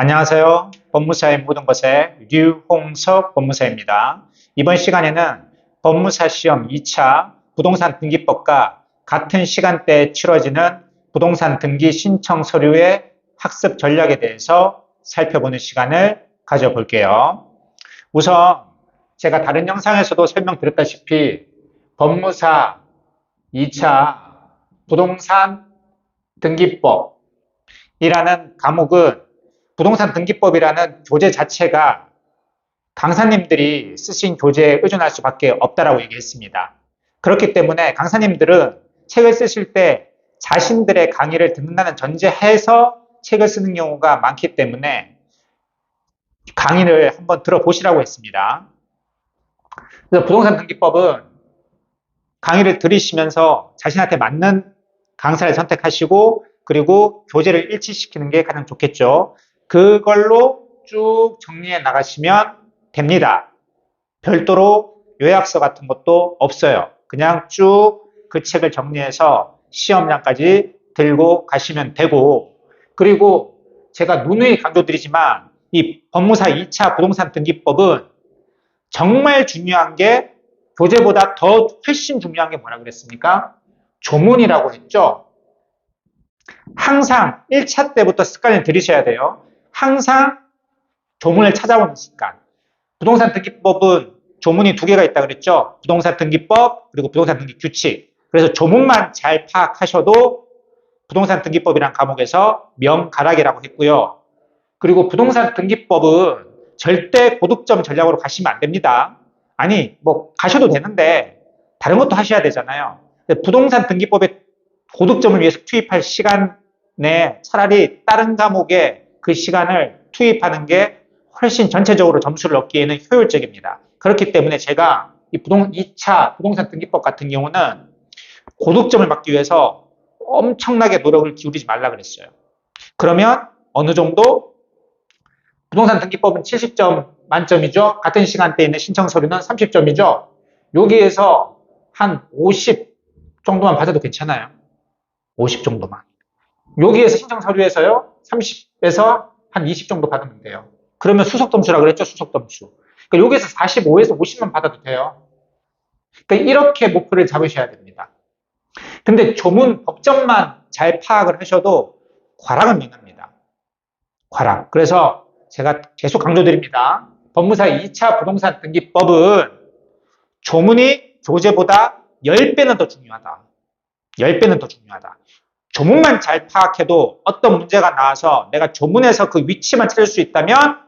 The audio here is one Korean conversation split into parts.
안녕하세요. 법무사의 모든 것의 류홍석 법무사입니다. 이번 시간에는 법무사 시험 2차 부동산 등기법과 같은 시간대에 치러지는 부동산 등기 신청 서류의 학습 전략에 대해서 살펴보는 시간을 가져볼게요. 우선 제가 다른 영상에서도 설명드렸다시피 법무사 2차 부동산 등기법이라는 과목은 부동산 등기법이라는 교재 자체가 강사님들이 쓰신 교재에 의존할 수밖에 없다라고 얘기했습니다. 그렇기 때문에 강사님들은 책을 쓰실 때 자신들의 강의를 듣는다는 전제해서 책을 쓰는 경우가 많기 때문에 강의를 한번 들어보시라고 했습니다. 그래서 부동산 등기법은 강의를 들으시면서 자신한테 맞는 강사를 선택하시고 그리고 교재를 일치시키는 게 가장 좋겠죠. 그걸로 쭉 정리해 나가시면 됩니다. 별도로 요약서 같은 것도 없어요. 그냥 쭉 그 책을 정리해서 시험장까지 들고 가시면 되고 그리고 제가 누누이 강조드리지만 이 법무사 2차 부동산 등기법은 정말 중요한 게 교재보다 더 훨씬 중요한 게 뭐라 그랬습니까? 조문이라고 했죠. 항상 1차 때부터 습관을 들이셔야 돼요. 항상 조문을 찾아오는 습관. 부동산 등기법은 조문이 두 개가 있다 그랬죠. 부동산 등기법 그리고 부동산 등기 규칙. 그래서 조문만 잘 파악하셔도 부동산 등기법이란 과목에서 명가락이라고 했고요. 그리고 부동산 등기법은 절대 고득점 전략으로 가시면 안 됩니다. 아니 뭐 가셔도 되는데 다른 것도 하셔야 되잖아요. 부동산 등기법에 고득점을 위해서 투입할 시간에 차라리 다른 과목에 그 시간을 투입하는 게 훨씬 전체적으로 점수를 얻기에는 효율적입니다. 그렇기 때문에 제가 이 부동 2차 부동산 등기법 같은 경우는 고득점을 받기 위해서 엄청나게 노력을 기울이지 말라 그랬어요. 그러면 어느 정도 부동산 등기법은 70점 만점이죠. 같은 시간대에 있는 신청 서류는 30점이죠. 여기에서 한 50 정도만 받아도 괜찮아요. 50 정도만. 여기에서 신청 서류에서요. 30에서 한 20 정도 받으면 돼요. 그러면 수석 점수라 그랬죠? 수석 점수. 그러니까 여기에서 45에서 50만 받아도 돼요. 그러니까 이렇게 목표를 잡으셔야 됩니다. 근데 조문 법점만 잘 파악을 하셔도 과락은免합니다. 과락. 그래서 제가 계속 강조드립니다. 법무사 2차 부동산 등기법은 조문이 교재보다 10배는 더 중요하다. 10배는 더 중요하다. 조문만 잘 파악해도 어떤 문제가 나와서 내가 조문에서 그 위치만 찾을 수 있다면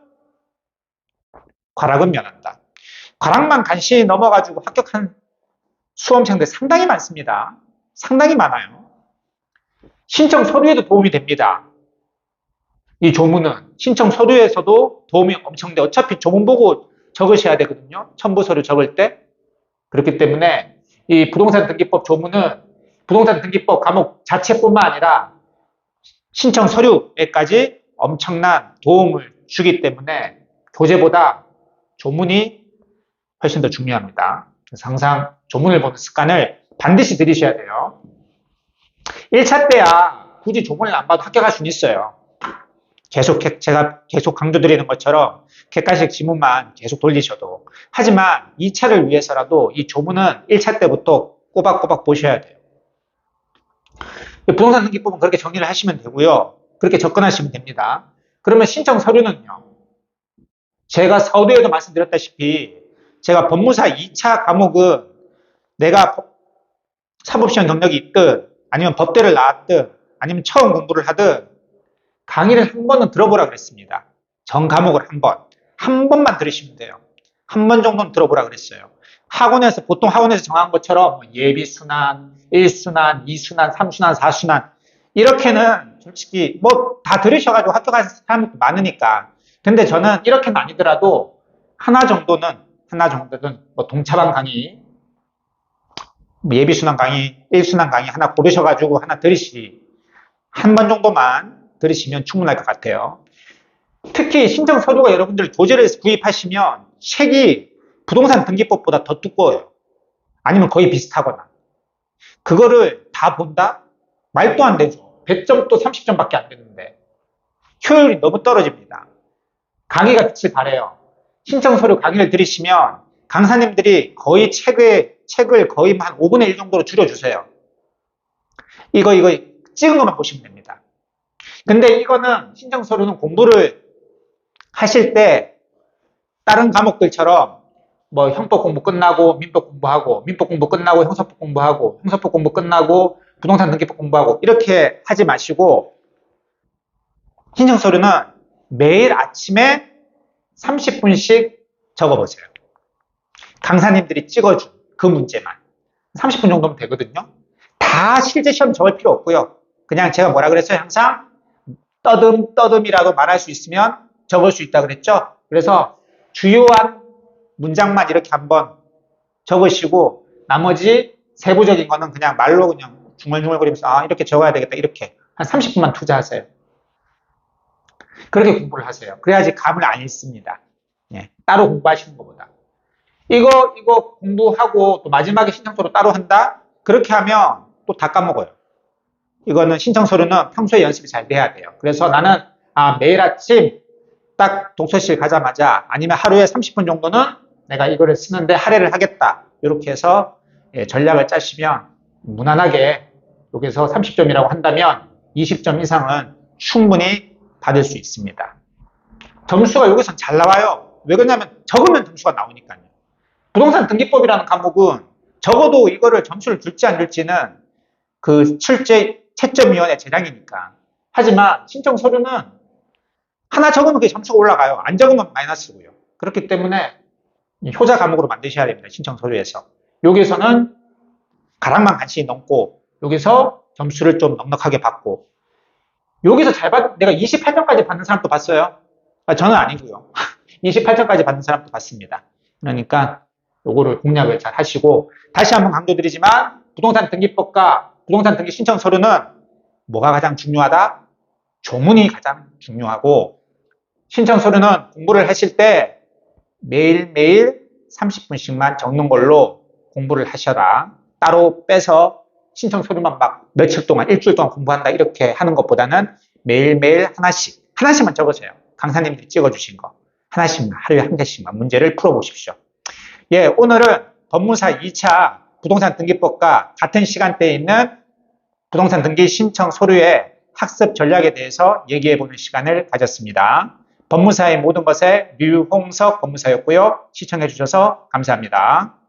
과락은 면한다. 과락만 간신히 넘어가지고 합격한 수험생들 상당히 많습니다. 상당히 많아요. 신청 서류에도 도움이 됩니다. 이 조문은 신청 서류에서도 도움이 엄청 돼. 어차피 조문 보고 적으셔야 되거든요. 첨부 서류 적을 때. 그렇기 때문에 이 부동산 등기법 조문은 부동산 등기법 과목 자체뿐만 아니라 신청 서류에까지 엄청난 도움을 주기 때문에 교재보다 조문이 훨씬 더 중요합니다. 그래서 항상 조문을 보는 습관을 반드시 들이셔야 돼요. 1차 때야 굳이 조문을 안 봐도 합격할 수는 있어요. 계속 제가 계속 강조드리는 것처럼 객관식 지문만 계속 돌리셔도 하지만 2차를 위해서라도 이 조문은 1차 때부터 꼬박꼬박 보셔야 돼요. 부동산 등기법은 그렇게 정리를 하시면 되고요. 그렇게 접근하시면 됩니다. 그러면 신청 서류는요. 제가 서두에도 말씀드렸다시피 제가 법무사 2차 과목은 내가 사법시험 경력이 있든 아니면 법대를 나왔든 아니면 처음 공부를 하든 강의를 한 번은 들어보라 그랬습니다. 전 과목을 한 번. 한 번만 들으시면 돼요. 한 번 정도는 들어보라 그랬어요. 학원에서, 보통 학원에서 정한 것처럼 뭐 예비 순환, 1순환, 2순환, 3순환, 4순환. 이렇게는 솔직히 뭐 다 들으셔가지고 합격한 사람도 많으니까. 근데 저는 이렇게는 아니더라도 하나 정도는, 하나 정도는 뭐 동차방 강의, 뭐 예비 순환 강의, 1순환 강의 하나 고르셔가지고 하나 들으시, 한 번 정도만 들으시면 충분할 것 같아요. 특히 신청 서류가 여러분들 교재를 구입하시면 책이 부동산 등기법보다 더 두꺼워요. 아니면 거의 비슷하거나. 그거를 다 본다? 말도 안 되죠. 100점도 30점밖에 안 되는데. 효율이 너무 떨어집니다. 강의가 빛을 발해요. 신청 서류 강의를 들으시면 강사님들이 거의 책을, 책을 거의 한 5분의 1 정도로 줄여주세요. 이거, 이거 찍은 것만 보시면 됩니다. 근데 이거는 신청 서류는 공부를 하실 때 다른 과목들처럼 뭐 형법 공부 끝나고 민법 공부하고 민법 공부 끝나고 형사법 공부하고 형사법 공부 끝나고 부동산 등기법 공부하고 이렇게 하지 마시고 신청 서류는 매일 아침에 30분씩 적어보세요. 강사님들이 찍어준 그 문제만 30분 정도면 되거든요. 다 실제 시험 적을 필요 없고요. 그냥 제가 뭐라 그랬어요? 항상 떠듬 떠듬이라도 말할 수 있으면 적을 수 있다 그랬죠. 그래서 주요한 문장만 이렇게 한번 적으시고 나머지 세부적인 거는 그냥 말로 그냥 중얼중얼거리면서 아 이렇게 적어야 되겠다 이렇게 한 30분만 투자하세요. 그렇게 공부를 하세요. 그래야지 감을 안 잃습니다. 예, 따로 공부하시는 것보다. 이거 이거 공부하고 또 마지막에 신청서로 따로 한다? 그렇게 하면 또 다 까먹어요. 이거는 신청 서류는 평소에 연습이 잘 돼야 돼요. 그래서 나는 아, 매일 아침 딱 독서실 가자마자 아니면 하루에 30분 정도는 내가 이거를 쓰는데 할애를 하겠다. 이렇게 해서 예, 전략을 짜시면 무난하게 여기서 30점이라고 한다면 20점 이상은 충분히 받을 수 있습니다. 점수가 여기서 잘 나와요. 왜 그러냐면 적으면 점수가 나오니까요. 부동산 등기법이라는 과목은 적어도 이거를 점수를 줄지 안 줄지는 그 출제 채점위원회 재량이니까. 하지만 신청 서류는 하나 적으면 그게 점수가 올라가요. 안 적으면 마이너스고요. 그렇기 때문에 효자 과목으로 만드셔야 됩니다. 신청 서류에서. 여기서는 가랑만 간신히 넘고 여기서 점수를 좀 넉넉하게 받고 여기서 잘 받, 내가 28점까지 받는 사람도 봤어요. 아, 저는 아니고요. 28점까지 받는 사람도 봤습니다. 그러니까 요거를 공략을 잘 하시고 다시 한번 강조드리지만 부동산 등기법과 부동산 등기 신청 서류는 뭐가 가장 중요하다? 조문이 가장 중요하고 신청 서류는 공부를 하실 때 매일매일 30분씩만 적는 걸로 공부를 하셔라. 따로 빼서 신청 서류만 막 며칠 동안, 일주일 동안 공부한다 이렇게 하는 것보다는 매일매일 하나씩, 하나씩만 적으세요. 강사님들이 찍어주신 거. 하나씩만, 하루에 한 개씩만 문제를 풀어보십시오. 예, 오늘은 법무사 2차 부동산 등기법과 같은 시간대에 있는 부동산 등기 신청 서류의 학습 전략에 대해서 얘기해 보는 시간을 가졌습니다. 법무사의 모든 것에 류홍석 법무사였고요. 시청해 주셔서 감사합니다.